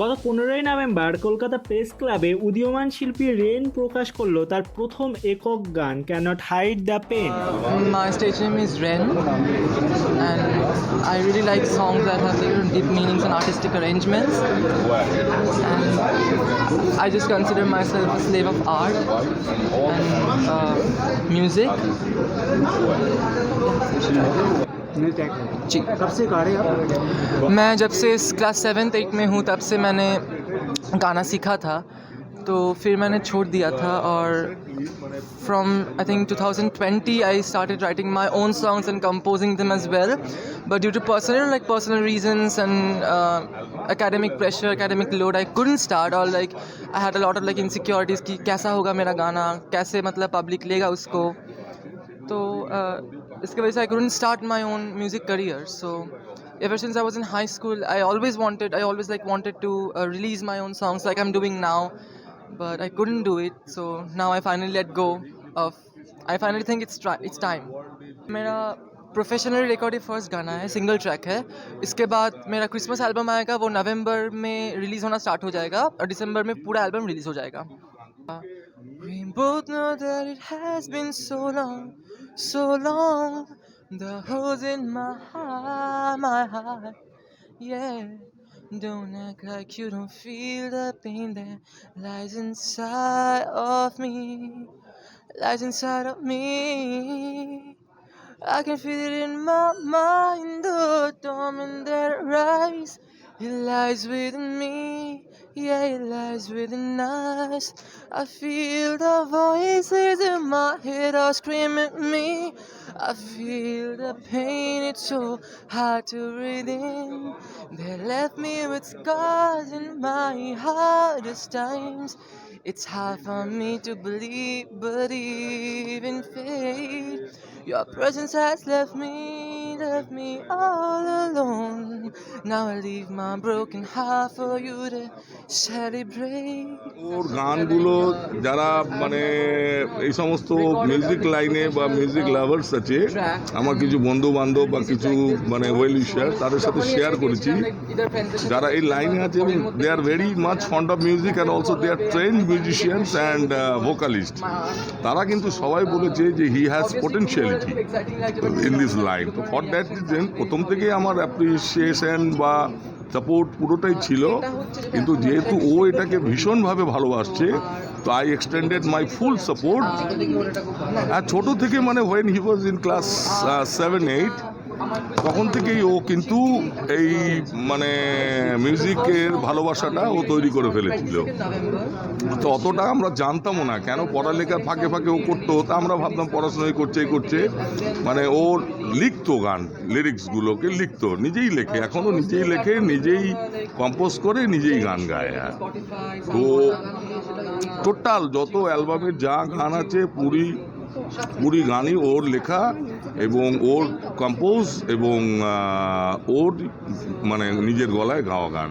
গত পনেরোই November Kolkata press ক্লাবে উদীয়মান শিল্পী রেন প্রকাশ করল তার প্রথম একক গান can not hide the pain my stage name is Ren and I really like songs that have different deep artistic arrangements I just consider myself slave of art music जी। कब से गा रहे हैं मैं जब से क्लास सेवन एट में हूँ तब से मैंने गाना सीखा था। तो फिर मैंने छोड़ दिया था और from I think 2020 I started writing my own songs and composing them as well but due to personal like personal reasons and academic pressure academic load I couldn't start और like I had a lot of like insecurities कि कैसा होगा मेरा गाना? कैसे मतलब public लेगा उसको? तो इसके वजह से I couldn't start my own music career so ever since I was in high school I always wanted I always like wanted to release my own songs like I am doing now but I couldn't do it so now I finally let go of I finally think it's it's time मेरा professional recording first गाना है single track है। इसके बाद मेरा Christmas album आएगा, वो नवंबर में रिलीज़ होना स्टार्ट हो जाएगा और दिसंबर में पूरा एल्बम रिलीज़ हो जाएगा। Both know that it has been so long, so long. The holes in my heart, my heart, yeah. Don't act like you don't feel the pain that lies inside of me, lies inside of me. I can feel it in my mind, the torment that rise. It lies within me, yeah, it lies within us. I feel the voices in my head are screaming at me. I feel the pain, it's so hard to breathe in. They left me with scars in my hardest times. It's hard for me to believe, believe in fate. Your presence has left me, left me all alone. Now I leave my broken heart for you to celebrate. ওর গানগুলো যারা মানে এই সমস্ত music লাইনে বা music lovers আছে, আমার কিছু বন্ধু বান্ধব বা কিছু মানে ওয়েল উইশার তাদের সাথে শেয়ার করেছি যারা এই লাইনে আছে, এবং they are very much fond of music and also they are train musicians and vocalist তারা কিন্তু সবাই বলেছে যে he has potentiality in this line তো ফর দ্যাট রিজন প্রথম থেকে আমার অ্যাপ্রিসিয়েশন বা সাপোর্ট পুরোটাই ছিল। কিন্তু যেহেতু ও এটাকে ভীষণভাবে ভালোবাসছে, তো I extended my full support আর ছোটো থেকে মানে when he was in class seven eight তখন থেকেই ও কিন্তু এই মানে মিউজিকের ভালোবাসাটা ও তৈরি করে ফেলেছিল। তো অতটা আমরা জানতামও না, কেন পড়ালেখার ফাঁকে ফাঁকে ও করতো, তা আমরা ভাবতাম পড়াশোনাই করছে, এই করছে। মানে ও লিখতো গান লিরিক্সগুলোকে লিখতো, নিজেই লেখে এখনও নিজেই লেখে, নিজেই কম্পোজ করে, নিজেই গান গায় আর তো টোটাল যত অ্যালবামের যা গান আছে, পুরী, পুরি গানই ওর লেখা। এবং ওর কম্পোজ এবং ওর মানে নিজের গলায় গাওয়া গান।